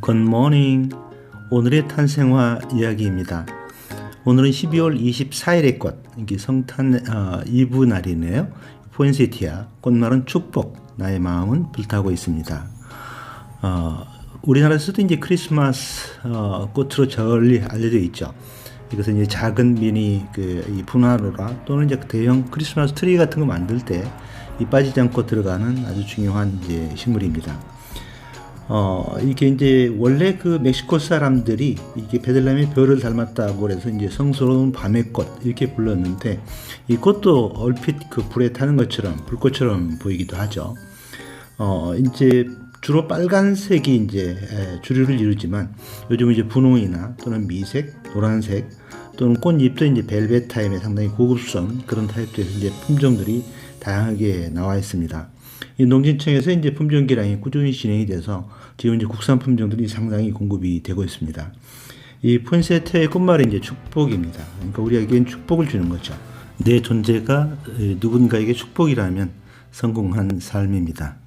굿모닝 오늘의 탄생화 이야기입니다. 오늘은 12월 24일의 꽃 이게 성탄 어, 이브 날이네요. 포인세티아 꽃말은 축복 나의 마음은 불타고 있습니다. 어, 우리나라에서도 이제 크리스마스 어, 꽃으로 널리 알려져 있죠. 이것은 이제 작은 미니 그이 분화로라 또는 이제 대형 크리스마스 트리 같은 거 만들 때 이 빠지지 않고 들어가는 아주 중요한 이제 식물입니다. 어, 이게 이제 원래 그 멕시코 사람들이 이게 베들레헴의 별을 닮았다고 그래서 이제 성스러운 밤의 꽃 이렇게 불렀는데 이 꽃도 얼핏 그 불에 타는 것처럼 불꽃처럼 보이기도 하죠. 어, 이제 주로 빨간색이 이제 에, 주류를 이루지만 요즘 이제 분홍이나 또는 미색, 노란색 또는 꽃잎도 이제 벨벳 타임의 상당히 고급스러운 그런 타입들의 이제 품종들이 다양하게 나와 있습니다. 이 농진청에서 이제 품종 기량이 꾸준히 진행이 돼서 지금 이제 국산 품종들이 상당히 공급이 되고 있습니다. 이 폰세트의 꽃말이 이제 축복입니다. 그러니까 우리에겐 축복을 주는 거죠. 내 존재가 누군가에게 축복이라면 성공한 삶입니다.